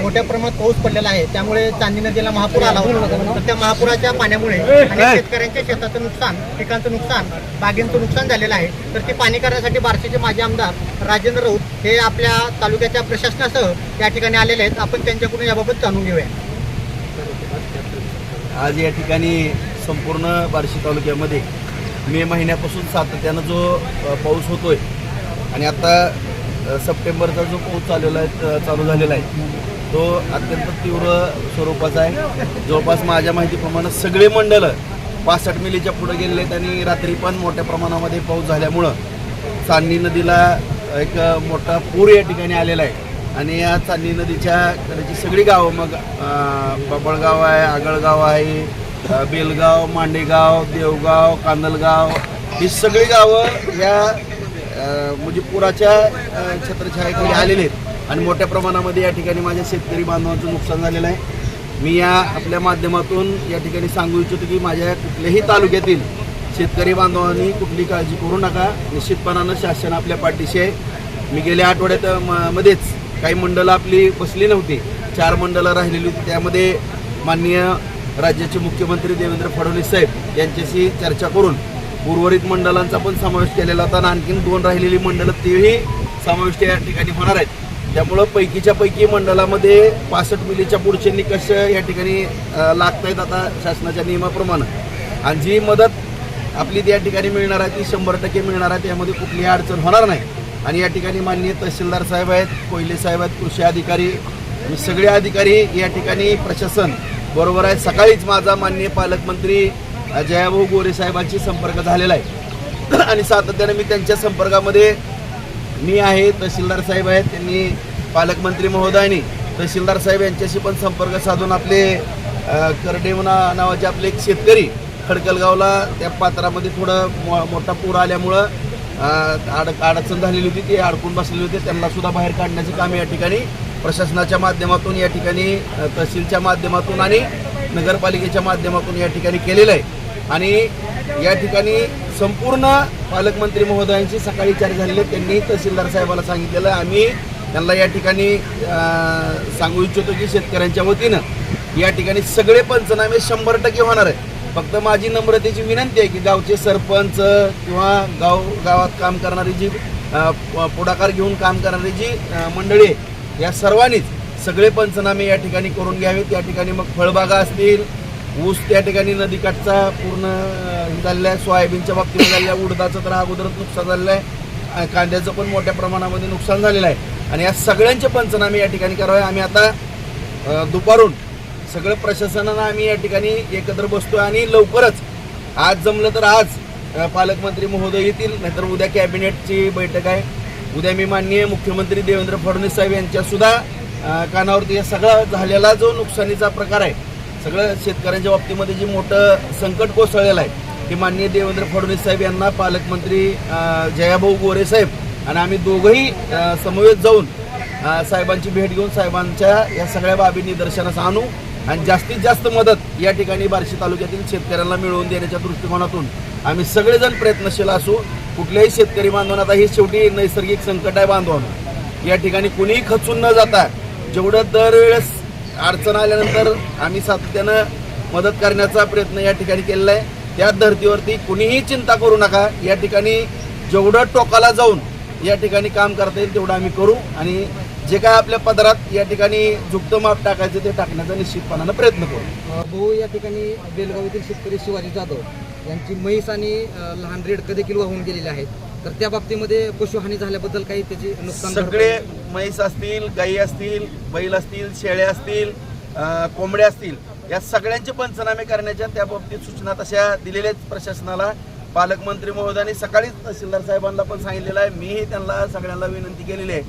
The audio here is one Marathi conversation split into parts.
मोठ्या प्रमाणात पाऊस पडलेला आहे. त्यामुळे चांदी नदीला महापूर आला होता. तर त्या महापुराच्या पाण्यामुळे शेतकऱ्यांच्या शेताचं नुकसान पिकांचं नुकसान बागेंचं नुकसान झालेलं आहे. तर ते पाणी करण्यासाठी बार्शीचे माजी आमदार राजेंद्र राऊत हे आपल्या तालुक्याच्या प्रशासनासह या ठिकाणी आलेले आहेत. आपण त्यांच्याकडून याबाबत जाणून घेऊया. आज या ठिकाणी संपूर्ण बार्शी तालुक्यामध्ये मे महिन्यापासून सातत्यानं जो पाऊस होतोय आणि आता सप्टेंबरचा जो पाऊस चाललेला आहे चालू झालेला आहे तो अत्यंत तीव्र स्वरूपाचा आहे. जवळपास माझ्या माहितीप्रमाणे सगळे मंडळ पासष्ट मिलीच्या पुढे गेलेले आहेत आणि रात्री पण मोठ्या प्रमाणामध्ये पाऊस झाल्यामुळं चांदणी नदीला एक मोठा पूर या ठिकाणी आलेला आहे. आणि या चांदणी नदीच्या कडेची सगळी गावं मग बबळगाव आहे आगळगाव आहे बेलगाव मांडेगाव देवगाव कांदलगाव ही सगळी गावं या म्हणजे पुराच्या छत्रछायाखाली आलेली आहेत. आणि मोठ्या प्रमाणामध्ये या ठिकाणी माझ्या शेतकरी बांधवांचं नुकसान झालेलं आहे. मी या आपल्या माध्यमातून या ठिकाणी सांगू इच्छितो की माझ्या कुठल्याही तालुक्यातील शेतकरी बांधवांनी कुठली काळजी करू नका. निश्चितपणानं शासन आपल्या पाठीशी आहे. मी गेल्या आठवड्यात म- मध्येच काही मंडळं आपली बसली नव्हती. चार मंडळं राहिलेली होती. त्यामध्ये माननीय राज्याचे मुख्यमंत्री देवेंद्र फडणवीस साहेब यांच्याशी चर्चा करून उर्वरित मंडळांचा पण समावेश केलेला होता आणि आणखीन दोन राहिलेली मंडळं तेही समाविष्ट या ठिकाणी होणार आहेत. त्यामुळं पैकीच्या पैकी मंडळामध्ये पासष्ट मिलीच्या पुढचे निकष या ठिकाणी लागत आहेत आता शासनाच्या नियमाप्रमाणे. आणि जी मदत आपली त्या ठिकाणी मिळणार आहे ती शंभर टक्के मिळणार आहे त्यामध्ये कुठलीही अडचण होणार नाही. आणि या ठिकाणी माननीय तहसीलदार साहेब आहेत कोयले साहेब आहेत कृषी अधिकारी आणि सगळे अधिकारी या ठिकाणी प्रशासन. बरोबर आहे सकाळीच माझा माननीय पालकमंत्री जयाभाऊ गोरे साहेबांशी संपर्क झालेला आहे. आणि सातत्याने मी त्यांच्या संपर्कामध्ये मी आहे तहसीलदार साहेब आहेत त्यांनी पालकमंत्री महोदयांनी तहसीलदार साहेब यांच्याशी पण संपर्क साधून आपले करडे म्हणा नावाचे आपले एक शेतकरी खडकलगावला त्या पात्रामध्ये थोडं मो मोठा पूर आल्यामुळं अडक अडचण झालेली होती ते अडकून बसलेली होते. त्यांना सुद्धा बाहेर काढण्याचे काम या ठिकाणी प्रशासनाच्या माध्यमातून या ठिकाणी तहसीलच्या माध्यमातून आणि नगरपालिकेच्या माध्यमातून या ठिकाणी केलेलं आहे. आणि या ठिकाणी संपूर्ण पालकमंत्री महोदयांची सकाळी चर्चा झालेली त्यांनी तहसीलदार साहेबाला सांगितलेलं आम्ही त्यांना या ठिकाणी सांगू इच्छितो की शेतकऱ्यांच्या वतीनं या ठिकाणी सगळे पंचनामे शंभर टक्के होणार आहे फक्त माझी नम्रतेची विनंती आहे की गावचे सरपंच किंवा गाव गावात काम करणारी जी प- पुढाकार घेऊन काम करणारी जी मंडळी आहे या सर्वांनीच सगळे पंचनामे या ठिकाणी करून घ्यावेत. या ठिकाणी मग फळबागा असतील ऊस त्या ठिकाणी नदीकाठचा पूर्ण झालेला आहे सोयाबीनच्या बाबतीत झालेल्या आहे उडदाचं तर अगोदरच नुकसान झालेलं आहे कांद्याचं पण मोठ्या प्रमाणामध्ये नुकसान झालेलं आहे. आणि या सगळ्यांचे पंचनामे या ठिकाणी करावे. आम्ही आता दुपारून सगळं प्रशासनानं आम्ही या ठिकाणी एकत्र बसतो आणि लवकरच आज जमलं तर आज पालकमंत्री महोदय येतील. नाहीतर उद्या कॅबिनेटची बैठक आहे. उद्या मी माननीय मुख्यमंत्री देवेंद्र फडणवीस साहेब यांच्यासुद्धा कानावरती हे सगळा झालेला जो नुकसानीचा प्रकार आहे सगळं शेतकऱ्यांच्या बाबतीमध्ये जे मोठं संकट कोसळलेलं आहे ते माननीय देवेंद्र फडणवीस साहेब यांना पालकमंत्री जयाभाऊ गोरे साहेब आणि आम्ही दोघंही समवेत जाऊन साहेबांची भेट घेऊन साहेबांच्या या सगळ्या बाबी निदर्शनास आणू आणि जास्तीत जास्त मदत या ठिकाणी बार्शी तालुक्यातील शेतकऱ्यांना मिळवून देण्याच्या दृष्टिकोनातून आम्ही सगळेजण प्रयत्नशील असू. कुठल्याही शेतकरी बांधवांना आता ही शेवटी नैसर्गिक संकट आहे बांधवांना. या ठिकाणी कुणीही खचून न जाता जेवढं दरवेळेस अडचण आल्यानंतर आम्ही सातत्यानं मदत करण्याचा प्रयत्न या ठिकाणी केलेला आहे. त्याच धर्तीवरती कुणीही चिंता करू नका. या ठिकाणी जेवढं टोकाला जाऊन या ठिकाणी काम करता येईल तेवढं आम्ही करू आणि जे काय आपल्या पदरात या ठिकाणी झुकतं माप टाकायचं ते टाकण्याचा निश्चितपणानं प्रयत्न करू. भाऊ या ठिकाणी बेलगाव येथील शेतकरी शिवाजी जाधव यांची म्हैस आणि लहान रेडकं देखील वाहून गेलेले आहेत. तर त्या बाबतीमध्ये पशुहानी झाल्याबद्दल काही त्याची नुकसान सगळे म्हैस असतील गाई असतील बैल असतील शेळ्या असतील कोंबड्या असतील या सगळ्यांचे पंचनामे करण्याच्या त्या बाबतीत सूचना तशा दिलेल्या आहेत प्रशासनाला. पालकमंत्री महोदयांनी सकाळीच तहसीलदार साहेबांना पण सांगितलेलं आहे. मीही त्यांना सगळ्यांना विनंती केलेली आहे.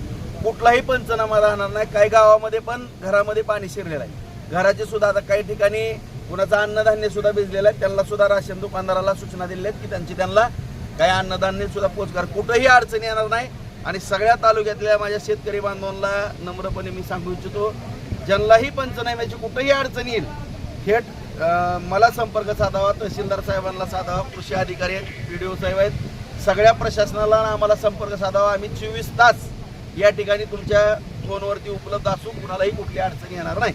कुठलाही पंचनामा राहणार नाही. काही गावामध्ये पण घरामध्ये पाणी शिरलेलं आहे. घराचे सुद्धा आता काही ठिकाणी कुणाचं अन्नधान्य सुद्धा भिजलेलं आहे. त्यांना सुद्धा राशन दुकानदाराला सूचना दिलेल्या आहेत की त्यांची त्यांना काही अन्नधान्य सुद्धा पोचकार कुठंही अडचणी येणार नाही. आणि सगळ्या तालुक्यातल्या माझ्या शेतकरी बांधवांना नम्रपणे मी सांगू इच्छितो ज्यांनाही पंचनाम्याची कुठंही अडचण येईल थेट मला संपर्क साधावा तहसीलदार साहेबांना साधावा कृषी अधिकारी आहेत पी डी ओ साहेब आहेत सगळ्या प्रशासनाला आम्हाला संपर्क साधावा. आम्ही चोवीस तास या ठिकाणी तुमच्या फोनवरती उपलब्ध असू कुणालाही कुठली अडचण येणार नाही.